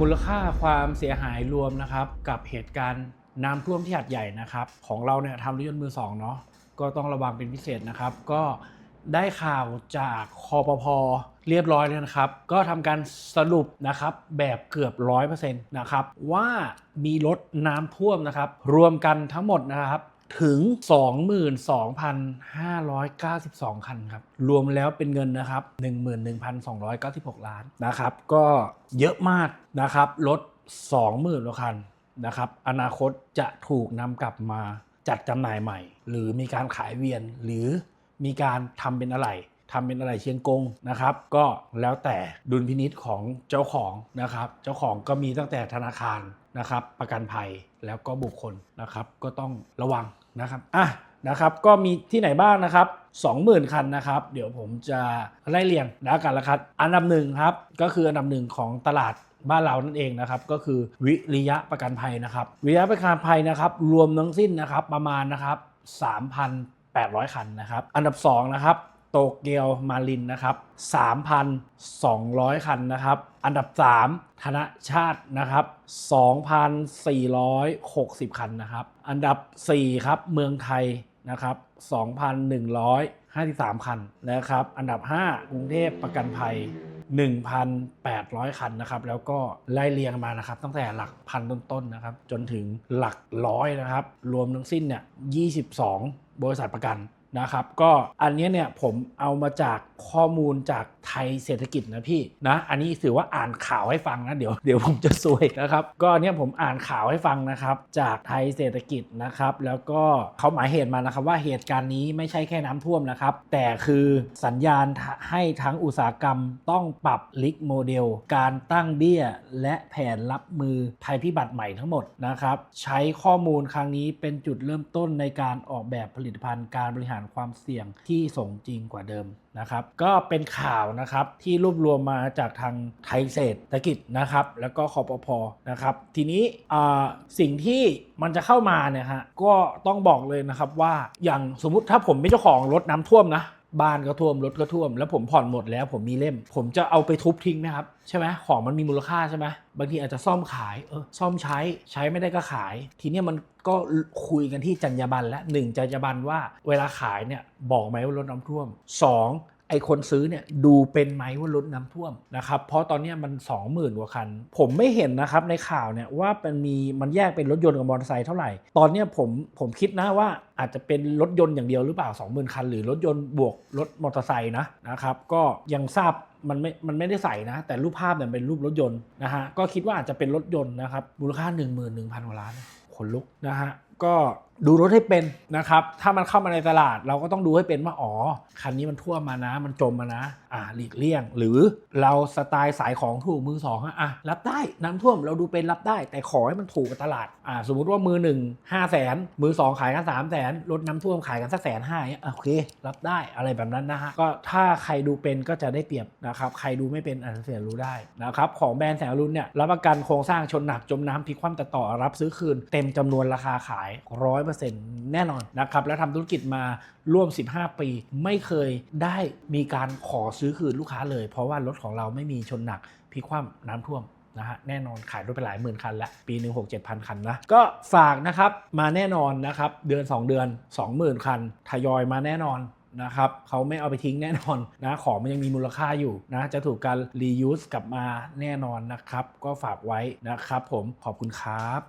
มูลค่าความเสียหายรวมนะครับ กับเหตุการณ์น้ำท่วมที่หัดใหญ่นะครับ ของเราเนี่ยทำรถยนต์มือสองเนาะก็ต้องระวังเป็นพิเศษนะครับ ก็ได้ข่าวจากคอปพเรียบร้อยแล้วนะครับ ก็ทำการสรุปนะครับแบบเกือบร้อยเปอร์เซ็นต์นะครับ ว่ามีรถน้ำท่วมนะครับ รวมกันทั้งหมดนะครับ ถึง 22,592 คันครับ รวมแล้วเป็นเงินนะครับ 11,296 ล้านนะครับ ก็เยอะมากนะครับรถ20,000กว่าคันนะครับ อนาคตจะถูกนำกลับมาจัดจำหน่ายใหม่ หรือมีการขายเวียนหรือมีการทำเป็นอะไรทำเป็นอะไรเชียงกงนะครับ ก็แล้วแต่ดุลพินิษของเจ้าของนะครับ เจ้าของก็มีตั้งแต่ธนาคารนะครับ ประกันภัยแล้วก็บุคคลนะครับ ก็ต้องระวัง นะครับอะนะครับก็มีที่ไหนบ้างนะครับ 20,000 คันนะครับ เดี๋ยวผมจะไล่เรียงนะกันละครับอันดับหนึ่งครับก็คืออันดับหนึ่งของตลาดบ้านเรานั่นเองนะครับก็คือวิริยะประกันภัยนะครับ วิริยะประกันภัยนะครับรวมทั้งสิ้นนะครับประมาณนะครับ3,800 คันนะครับ อันดับ2นะครับ โตเกียวมารินนะครับ 3,200 คันนะครับ อันดับ 3 ธนชาตินะครับ 2,460 คันนะครับ อันดับ 4 ครับ เมืองไทยนะครับ 2,153 คันนะครับ อันดับ 5 กรุงเทพประกันภัย 1,800 คันนะครับ แล้วก็ไล่เรียงมานะครับ ตั้งแต่หลักพันต้นๆนะครับ จนถึงหลักร้อยนะครับ รวมทั้งสิ้นเนี่ย 22 บริษัทประกัน นะครับก็อันนี้เนี่ยผมเอามาจากข้อมูลจากไทยเศรษฐกิจนะพี่นะอันนี้ถือว่าอ่านข่าวให้ฟังนะเดี๋ยวเดี๋ยวผมจะซวยนะครับก็อันเนี้ยผมอ่านข่าวให้ฟังนะครับจากไทยเศรษฐกิจนะครับแล้วก็เขาหมายเหตุมานะครับว่าเหตุการณ์นี้ไม่ใช่แค่น้ำท่วมนะครับแต่คือสัญญาณให้ทั้งอุตสาหกรรมต้องปรับลิกโมเดล การตั้งเบี้ย และแผนรับมือภัยพิบัติใหม่ทั้งหมดนะครับใช้ข้อมูลครั้งนี้เป็นจุดเริ่มต้นในการออกแบบผลิตภัณฑ์การบริหารความเสี่ยงที่สงจริงกว่าเดิมนะครับ ก็เป็นข่าวนะครับที่รวบรวมมาจากทางไทยเศรษฐกิจนะครับ แล้วก็คอปพนะครับ ทีนี้สิ่งที่มันจะเข้ามาเนี่ยฮะก็ต้องบอกเลยนะครับว่าอย่างสมมุติถ้าผมเป็นเจ้าของรถน้ำท่วมนะ บ้านก็ท่วมรถก็ท่วม แล้วผมผ่อนหมดแล้ว ผมมีเล่ม ผมจะเอาไปทุบทิ้งไหมครับใช่ไหมของมันมีมูลค่าใช่ไหมบางทีอาจจะซ่อมขายเออซ่อมใช้ใช้ไม่ได้ก็ขาย ทีเนี้ยมันก็คุยกันที่จรรยาบรรณและหนึ่งจรรยาบรรณว่าเวลาขายเนี่ยบอกไหมว่ารถน้ำท่วมสอง ไอคนซื้อเนี่ยดูเป็นไหมว่ารถน้ำท่วมนะครับเพราะตอนนี้มัน 20,000กว่าคัน ผมไม่เห็นนะครับในข่าวเนี่ยว่ามันมีมันแยกเป็นรถยนต์กับมอเตอร์ไซค์เท่าไหร่ ตอนนี้ผมผมคิดนะว่าอาจจะเป็นรถยนต์อย่างเดียวหรือเปล่า 20,000 คัน หรือรถยนต์บวกรถมอเตอร์ไซค์นะนะครับก็ยังทราบมันไม่ มันไม่ได้ใส่นะ แต่รูปภาพเนี่ยเป็นรูปรถยนต์นะฮะ ก็คิดว่าอาจจะเป็นรถยนต์นะครับ มูลค่า 11,000กว่าล้าน ขนลุกนะฮะ ก็ดูรถให้เป็นนะครับ ถ้ามันเข้ามาในตลาดเราก็ต้องดูให้เป็นว่าอ๋อ คันนี้มันท่วมมานะ มันจมมานะ อ่าหลีกเลี่ยง หรือเราสไตล์สายของถูกมือสองอะอะรับได้น้ำท่วมเราดูเป็นรับได้ แต่ขอให้มันถูกกับตลาดอ่าสมมุติว่ามือหนึ่งห้าแสนมือสองขายกันสามแสนรถน้ำท่วมขายกันสักแสนห้าเนี่ยอะโอเค รับได้อะไรแบบนั้นนะฮะก็ถ้าใครดูเป็นก็จะได้เปรียบนะครับใครดูไม่เป็นอาจจะเสียรู้ได้นะครับของแบรนด์แสงอรุณเนี่ยรับประกันโครงสร้างชนหนักจมน้ำพลิกคว่ำตัดต่อรับซื้อคืน เต็มจำนวนราคาขาย100%แน่นอนนะครับ แล้วทำธุรกิจมาร่วม 15 ปี ไม่เคยได้มีการขอซื้อคืนลูกค้าเลย เพราะว่ารถของเราไม่มีชนหนักพลิกคว่ำน้ำท่วมนะฮะแน่นอนขายรถไปหลายหมื่นคันล้วปีหนึ่งหกเจ็ดพันคันนะก็ฝากนะครับมาแน่นอนนะครับเดือน 2 เดือน 20,000 คันทยอยมาแน่นอนนะครับเขาไม่เอาไปทิ้งแน่นอนนะของมันยังมีมูลค่าอยู่นะจะถูกการ reuse กลับมาแน่นอนนะครับ ก็ฝากไว้นะครับผมขอบคุณครับ